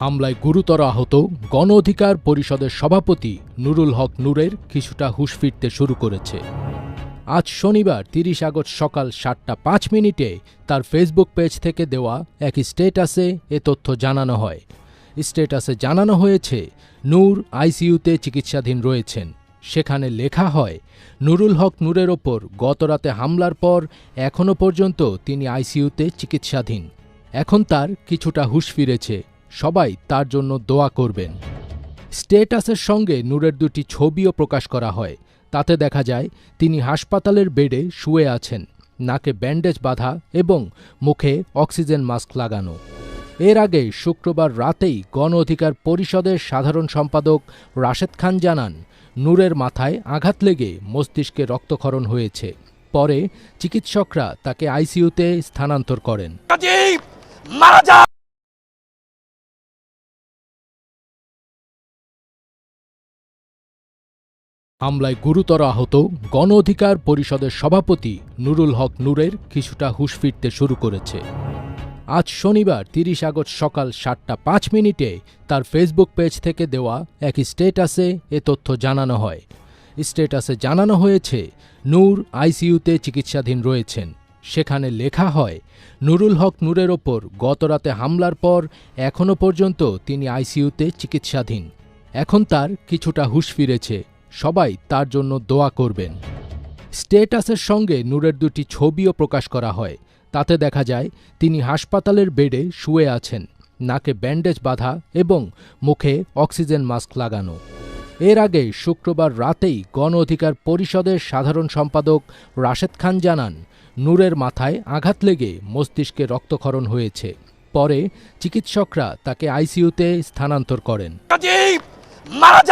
হামলায় গুরুতর আহত গণ অধিকার পরিষদের সভাপতি নুরুল হক নূরের কিছুটা হুশ ফিরতে শুরু করেছে। আজ শনিবার তিরিশ আগস্ট সকাল সাতটা পাঁচ মিনিটে তার ফেসবুক পেজ থেকে দেওয়া এক স্টেটাসে এ তথ্য জানানো হয়। স্টেটাসে জানানো হয়েছে, নূর আইসিইউতে চিকিৎসাধীন রয়েছেন। সেখানে লেখা হয়, নুরুল হক নূরের ওপর গতরাতে হামলার পর এখনও পর্যন্ত তিনি আইসিইউতে চিকিৎসাধীন। এখন তার কিছুটা হুশ ফিরেছে। সবাই তার জন্য দোয়া করবেন। স্টেটাসের সঙ্গে নূরের দুটি ছবিও প্রকাশ করা হয়। তাতে দেখা যায়, তিনি হাসপাতালের বেডে শুয়ে আছেন, নাকে ব্যান্ডেজ বাঁধা এবং মুখে অক্সিজেন মাস্ক লাগানো। এর আগে শুক্রবার রাতেই গণ অধিকার পরিষদের সাধারণ সম্পাদক রাশেদ খান জানান, নূরের মাথায় আঘাত লেগে মস্তিষ্কে রক্তক্ষরণ হয়েছে। পরে চিকিৎসকরা তাকে আইসিইউতে স্থানান্তর করেন। মারা হামলায় গুরুতর আহত গণ অধিকার পরিষদের সভাপতি নুরুল হক নূরের কিছুটা হুশ ফিরতে শুরু করেছে। আজ শনিবার তিরিশ আগস্ট সকাল সাতটা পাঁচ মিনিটে তার ফেসবুক পেজ থেকে দেওয়া এক স্টেটাসে এ তথ্য জানানো হয়। স্টেটাসে জানানো হয়েছে, নূর আইসিইউতে চিকিৎসাধীন রয়েছেন। সেখানে লেখা হয়, নুরুল হক নূরের ওপর গতরাতে হামলার পর এখনও পর্যন্ত তিনি আইসিইউতে চিকিৎসাধীন। এখন তার কিছুটা হুশ ফিরেছে। সবাই তার জন্য দোয়া করবেন। স্টেটাসের সঙ্গে নূরের দুটি ছবিও প্রকাশ করা হয়। তাতে দেখা যায়, তিনি হাসপাতালের বেডে শুয়ে আছেন, নাকে ব্যান্ডেজ বাঁধা এবং মুখে অক্সিজেন মাস্ক লাগানো। এর আগে শুক্রবার রাতেই গণ অধিকার পরিষদের সাধারণ সম্পাদক রাশেদ খান জানান, নূরের মাথায় আঘাত লেগে মস্তিষ্কে রক্তক্ষরণ হয়েছে। পরে চিকিৎসকরা তাকে আইসিইউতে স্থানান্তর করেন। মারা